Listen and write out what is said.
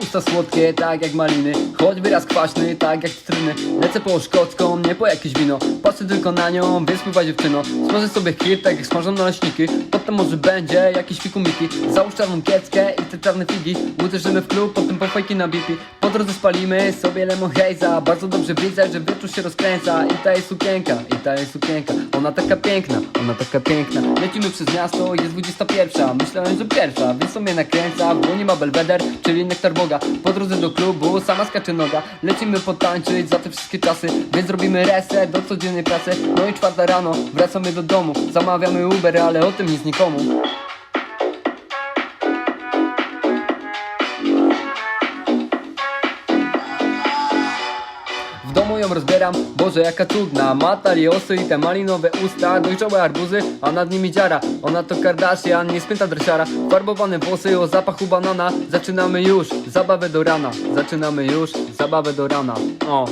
usta słodkie, tak jak maliny. Choć wyraz kwaśny, tak jak cytryny. Lecę po szkocką, nie po jakieś wino. Patrzę tylko na nią, więc pływa dziewczyno. Smażę sobie chip, tak jak smażą naleśniki. Potem może będzie jakieś fikumiki. Załóż czarną kieckę i te czarne figi. Uderzymy w klub, potem po fajki na BP Po drodze spalimy sobie lemon haze'a. Bardzo dobrze widzę, że wieczór się rozkręca. I ta jest sukienka, i ta jest sukienka. Ona taka piękna, ona taka piękna. Lecimy przez miasto, jest 21 Myślałem, że pierwsza, więc to mnie nakręca W dłoni ma belweder, czyli nektar Boga. Po drodze do klubu, sama skacze noga. Lecimy potańczyć za te wszystkie czasy Więc zrobimy reset do codziennej pracy. No i czwarta rano, wracamy do domu. Zamawiamy Uber, ale o tym nic nikomu W domu ją rozbieram, Boże jaka cudna. Ma taliosy i te malinowe usta Dojrzałe arbuzy, a nad nimi dziara. Ona to Kardashian, nie spęta dresiara. Farbowane włosy o zapachu banana. Zaczynamy już, zabawę do rana. Zaczynamy już, zabawę do rana. O,